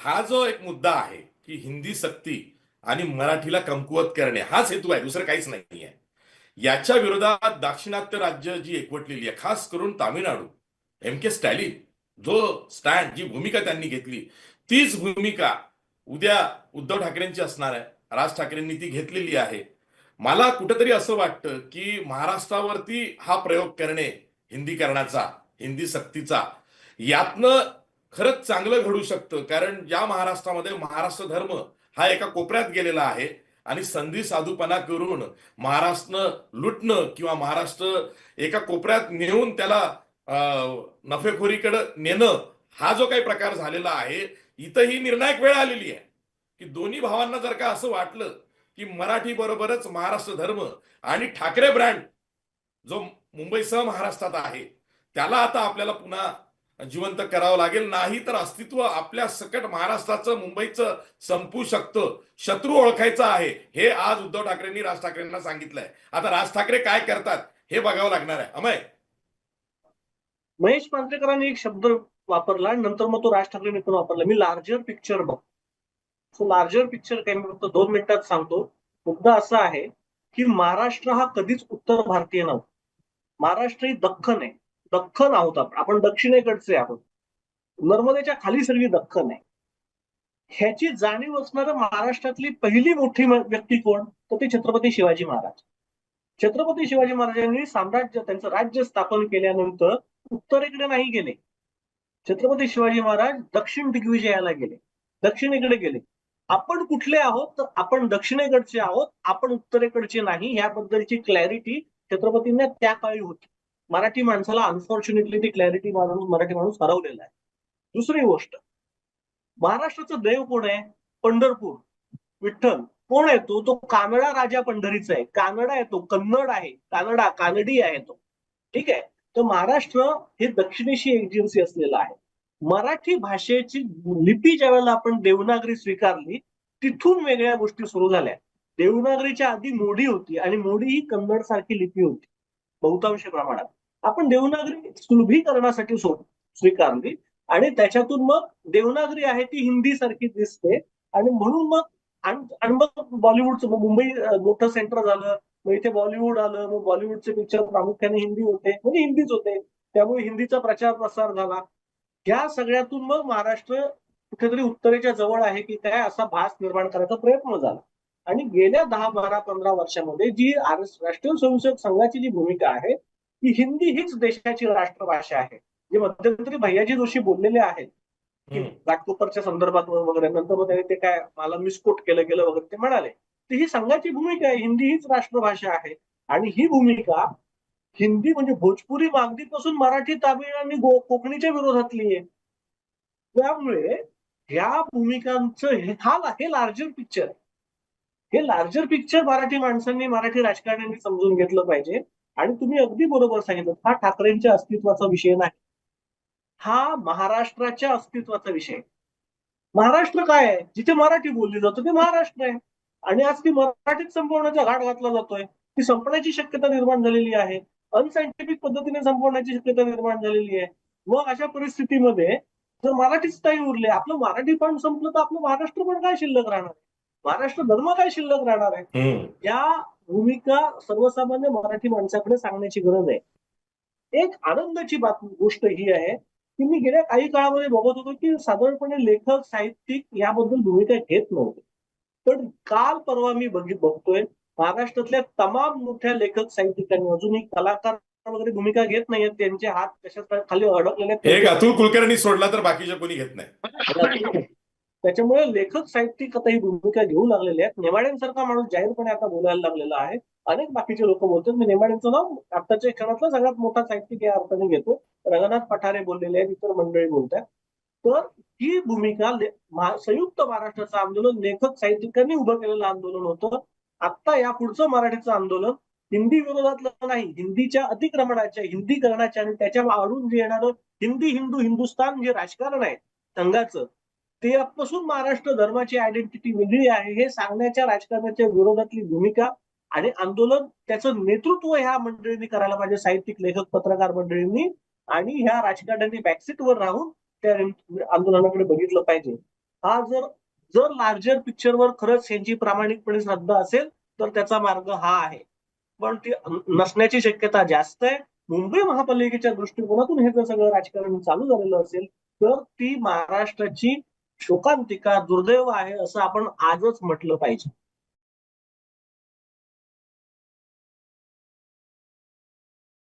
हा जो एक मुद्दा आहे की हिंदी सक्ती आणि मराठीला कमकुवत करणे हाच हेतू आहे दुसरं काहीच नाही आहे याच्या विरोधात दाक्षिणात्य राज्य जी एकवटलेली आहे खास करून तामिळनाडू एम के स्टॅलिन जो स्टँड जी भूमिका त्यांनी घेतली तीच भूमिका उद्या उद्धव ठाकरेंची असणार आहे राज ठाकरेंनी ती घेतलेली आहे. मला कुठेतरी असं वाटतं की महाराष्ट्रावरती हा प्रयोग करणे हिंदीकरणाचा हिंदी सक्तीचा यातनं खरंच चांगलं घडू शकतं. कारण या महाराष्ट्रामध्ये महाराष्ट्र धर्म हा एका कोपऱ्यात गेलेला आहे. आणि संधी साधूपणा करून महाराष्ट्र लुटणं किंवा महाराष्ट्र एका कोपऱ्यात नेऊन त्याला नफेखोरीकडे नेणं हा जो काही प्रकार झालेला आहे इथं ही निर्णायक वेळ आलेली आहे. की दोन्ही भावांना जर का असं वाटलं की मराठी बरोबरच महाराष्ट्र धर्म आणि ठाकरे ब्रँड जो मुंबईसह महाराष्ट्रात आहे त्याला आता आपल्याला पुन्हा जिवंत करावं लागेल. नाही तर अस्तित्व आपल्या सकट महाराष्ट्राचं मुंबईचं संपू शकतं. शत्रू ओळखायचा आहे. हे आज उद्धव ठाकरेंनी राज ठाकरेंना सांगितलंय. आता राज ठाकरे काय करतात हे बघावं लागणार आहे. अमय. महेश मांजरेकरांनी एक शब्द वापरला आणि नंतर मग तो राज ठाकरेंनी पण वापरला. मी लार्जर पिक्चर बघ. सो लार्जर पिक्चर काही मी फक्त दोन मिनिटात सांगतो. मुद्दा असा आहे की महाराष्ट्र हा कधीच उत्तर भारतीय नव्हता. महाराष्ट्र ही दख्खन आहे. दख्खन आहोत आपण. आपण दक्षिणेकडचे आहोत. नर्मदेच्या खाली सगळी दख्खन आहे ह्याची जाणीव असणारं महाराष्ट्रातली पहिली मोठी व्यक्ती कोण? तर ते छत्रपती शिवाजी महाराज. छत्रपती शिवाजी महाराजांनी साम्राज्य त्यांचं राज्य स्थापन केल्यानंतर उत्तरेकडे नाही गेले. छत्रपती शिवाजी महाराज दक्षिण दिग्विजयाला गेले. दक्षिणेकडे गेले. आपण कुठले आहोत? तर आपण दक्षिणेकडचे आहोत. आपण उत्तरेकडचे नाही. ह्याबद्दलची क्लॅरिटी छत्रपतींना त्या काळी होती. मराठी माणसाला अनफॉर्च्युनेटली ती क्लॅरिटी माणूस मराठी माणूस हरवलेला आहे. दुसरी गोष्ट महाराष्ट्राचं देव कोण आहे? पंढरपूर. विठ्ठल. कोण आहे तो? तो कानडा राजा पंढरीचा आहे. कानडा आहे तो कन्नड आहे. कानडा कानडी आहे तो. ठीक आहे? तर महाराष्ट्र हे दक्षिणेशी एजन्सी असलेलं आहे. मराठी भाषेची लिपी ज्या वेळेला आपण देवनागरी स्वीकारली तिथून वेगळ्या गोष्टी सुरू झाल्या. देवनागरीच्या आधी मोडी होती आणि मोडी ही कन्नड सारखी लिपी होती बहुतांश प्रमाणात. आपण देवनागरी सुलभीकरणासाठी स्वीकारली. आणि त्याच्यातून मग देवनागरी आहे ती हिंदी सारखी दिसते. आणि म्हणून मग आणि मग बॉलिवूडचं मुंबई मोठं सेंटर झालं. मग इथे बॉलिवूड आलं मग बॉलिवूडचे पिक्चर प्रामुख्याने हिंदी होते. म्हणजे हिंदीच होते. त्यामुळे हिंदीचा प्रचार प्रसार झाला. या सगळ्यातून मग महाराष्ट्र कुठेतरी उत्तरेच्या जवळ आहे की काय असा भास निर्माण करायचा प्रयत्न झाला. आणि गेल्या दहा बारा पंधरा वर्षामध्ये जी राष्ट्रीय स्वयंसेवक संघाची जी भूमिका आहे की हिंदी हीच देशाची राष्ट्रभाषा आहे. जे मध्यंतरी भैयाजी जोशी बोललेले आहेत. की. घाटकोपरच्या संदर्भात वगैरे नंतर मग त्यांनी ते काय मला मिसकोट केलं गेलं वगैरे ते म्हणाले. तर ही संघाची भूमिका आहे. हिंदी हीच राष्ट्रभाषा आहे. आणि ही भूमिका हिंदी म्हणजे भोजपुरी मागणीपासून मराठी तामिळ आणि कोकणीच्या विरोधातली आहे. त्यामुळे ह्या भूमिकांचं हे हा हे लार्जर पिक्चर आहे. हे लार्जर पिक्चर मराठी माणसांनी मराठी राजकारण्यांनी समजून घेतलं पाहिजे. आणि तुम्ही अगदी बरोबर सांगितलं हा ठाकरेंच्या अस्तित्वाचा विषय नाही. हा महाराष्ट्राच्या अस्तित्वाचा विषय. महाराष्ट्र काय आहे? जिथे मराठी बोलली जाते ते महाराष्ट्र आहे. आणि आज ती मराठीत संपवण्याचा घाट घातला जातोय. ती संपण्याची शक्यता निर्माण झालेली आहे. अनसायंटिफिक पद्धतीने संपवण्याची शक्यता निर्माण झालेली आहे. मग अशा परिस्थितीमध्ये जर मराठीच काही उरले आपलं मराठी पण संपलं तर आपलं महाराष्ट्र पण काय शिल्लक राहणार आहे? महाराष्ट्र धर्म काय शिल्लक राहणार आहे. या भूमिका सर्वसामान्य मराठी माणसाकडे सांगण्याची गरज आहे. एक आनंदाची बात गोष्ट ही आहे की मी गेल्या काही काळामध्ये बघत होतो की साधारणपणे लेखक साहित्यिक याबद्दल भूमिका घेत नव्हते. पण काल परवा मी बघित बघतोय महाराष्ट्रातल्या तमाम मोठ्या लेखक साहित्यिकांनी अजूनही कलाकार वगैरे भूमिका घेत नाहीयेत त्यांचे हात कशात खाली अडकलेले आहेत. एक अतुल कुलकर्णी सोडला तर बाकीचे कोणी घेत नाही. त्याच्यामुळे लेखक साहित्यिक आता ही भूमिका घेऊ लागलेले आहेत. नेमाड्यांसारखा माणूस जाहीरपणे आता बोलायला लागलेला आहे. अनेक बाकीचे लोक बोलतात मी नेमाड्यांचं नाव आताच्या क्षणातला सगळ्यात मोठा साहित्यिक या अर्थाने घेतो. रंगनाथ पठारे बोललेले आहेत इतर मंडळी बोलतात तर ही भूमिका संयुक्त महाराष्ट्राचं आंदोलन लेखक साहित्यिकांनी उभं केलेलं आंदोलन होतं. आता या पुढचं मराठीचं आंदोलन हिंदी विरोधातलं नाही हिंदीच्या अतिक्रमणाच्या हिंदीकरणाच्या आणि त्याच्या आडून जे येणारं हिंदी हिंदू हिंदुस्तान जे राजकारण आहे संघाचं ते पासून महाराष्ट्र धर्माची आयडेंटिटी वेगळी आहे. हे सांगण्याच्या राजकारणाच्या विरोधातली भूमिका आणि आंदोलन त्याचं नेतृत्व ह्या मंडळींनी करायला पाहिजे. साहित्यिक लेखक पत्रकार मंडळींनी आणि ह्या राजकारण्यांनी बॅकसीटवर राहून त्या आंदोलनाकडे बघितलं पाहिजे. हा जर जर लार्जर पिक्चरवर खरंच यांची प्रामाणिकपणे श्रद्धा असेल तर त्याचा मार्ग हा आहे. पण ती नसण्याची शक्यता जास्त आहे. मुंबई महापालिकेच्या दृष्टिकोनातून हे जर सगळं राजकारण चालू झालेलं असेल तर ती महाराष्ट्राची शोकांतिका दुर्दैव आहे असं आपण आजच म्हटलं पाहिजे.